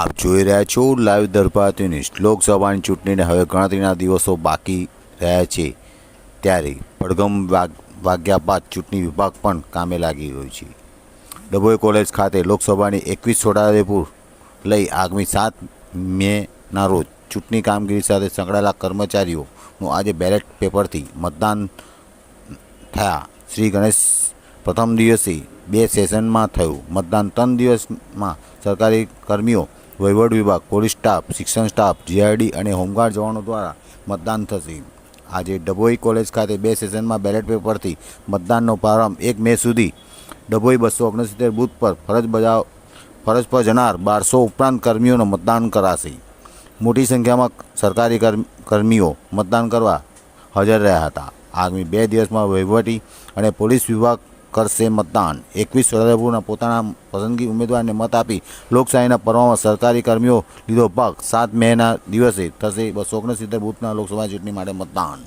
આપ જોઈ રહ્યા છો લાઈવ દરબાર ન્યૂઝ. લોકસભાની ચૂંટણીને હવે ગણતરીના દિવસો બાકી રહ્યા છે. ત્યારે પડગમ વાગ, વાગ્યા બાદ ચૂંટણી વિભાગ પણ કામે લાગી ગયું છે. ડભોઈ કોલેજ ખાતે લોકસભાની એકવીસ છોટાઉદેપુર લઈ આગામી સાત મેના રોજ ચૂંટણી કામગીરી સાથે સંકળાયેલા કર્મચારીઓનું આજે બેલેટ પેપરથી મતદાન થયા. શ્રી ગણેશ પ્રથમ દિવસે બે સેશનમાં થયું. મતદાન ત્રણ દિવસમાં સરકારી કર્મીઓ વહીવટ વિભાગ, પોલીસ સ્ટાફ, શિક્ષણ સ્ટાફ, જીઆઈડી અને હોમગાર્ડ જવાનો દ્વારા મતદાન થશે. આજે ડભોઈ કોલેજ ખાતે બે સેશનમાં બેલેટ પેપરથી મતદાનનો પ્રારંભ એક મે સુધી. ડભોઈ બસો ઓગણસિત્તેર બૂથ પર ફરજ બજાવ, ફરજ પર જનાર બારસો ઉપરાંત કર્મીઓનું મતદાન કરાશે. મોટી સંખ્યામાં સરકારી કર્મીઓ મતદાન કરવા હાજર રહ્યા હતા. આગામી બે દિવસમાં વહીવટી અને પોલીસ વિભાગ કરશે મતદાન. એકવીસ છોટાઉદેપુરના પોતાના પસંદગી ઉમેદવારને મત આપી લોકશાહીના પર્વમાં સરકારી કર્મીઓ લીધો ભાગ સાત મેના દિવસે થશે બસો ઓગણસિત્તેર બુથના લોકસભા ચૂંટણી માટે મતદાન.